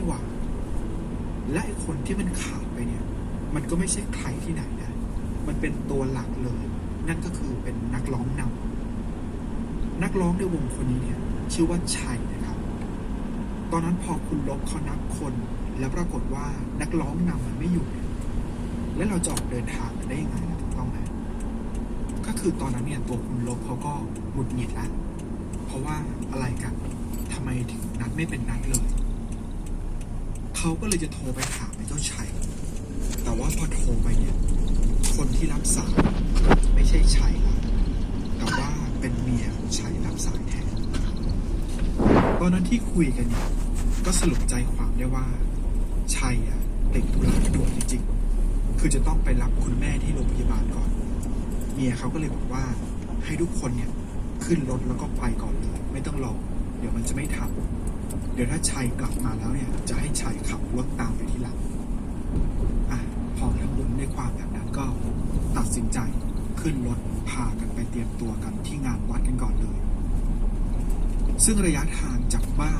นี่หว่า และไอ้คนที่มันขาดไปเนี่ย มันก็ไม่ใช่ใครที่ไหนนะ มันเป็นตัวหลักเลย นั่นก็คือเป็นนักร้องนำนักร้องในวงคนนี้เนี่ย ชื่อว่าชัยนะครับ ตอนนั้นพอคุณลบเขานับคน แล้วปรากฏว่านักร้องนำมันไม่อยู่ แล้วเราจะออกเดินทางได้ยังไงล่ะถูกต้องไหมก็คือตอนนั้นเนี่ยตัวคุณลบเขาก็หงุดหงิดล้วเพราะว่าอะไรกันทำไมถึงนัดไม่เป็นนัดเลย เขาก็เลยจะโทรไปถามไอ้เจ้าชัย แต่ว่าพอโทรไปเนี่ย คนที่รับสายไม่ใช่ชัยละแต่ว่าเป็นเมียของชัยรับสายแทน ตอนนั้นที่คุยกันเนี่ย ก็สรุปใจความได้ว่า ชัยอะติดธุระด่วนจริงๆ คือจะต้องไปรับคุณแม่ที่โรงพยาบาลก่อน เมียเขาก็เลยบอกว่าให้ทุกคนเนี่ยขึ้นรถแล้วก็ไปก่อนเลยไม่ต้องรอเดี๋ยวมันจะไม่ทัน เดี๋ยวถ้าชัยกลับมาแล้วเนี่ย จะให้ชัยขับรถตามไปที่หลังอะพอทั้งบุญในความแบบนั้นก็ตัดสินใจขึ้นรถพากันไปเตรียมตัวกันที่งานวัดกันก่อนเลย ซึ่งระยะทางจากบ้าน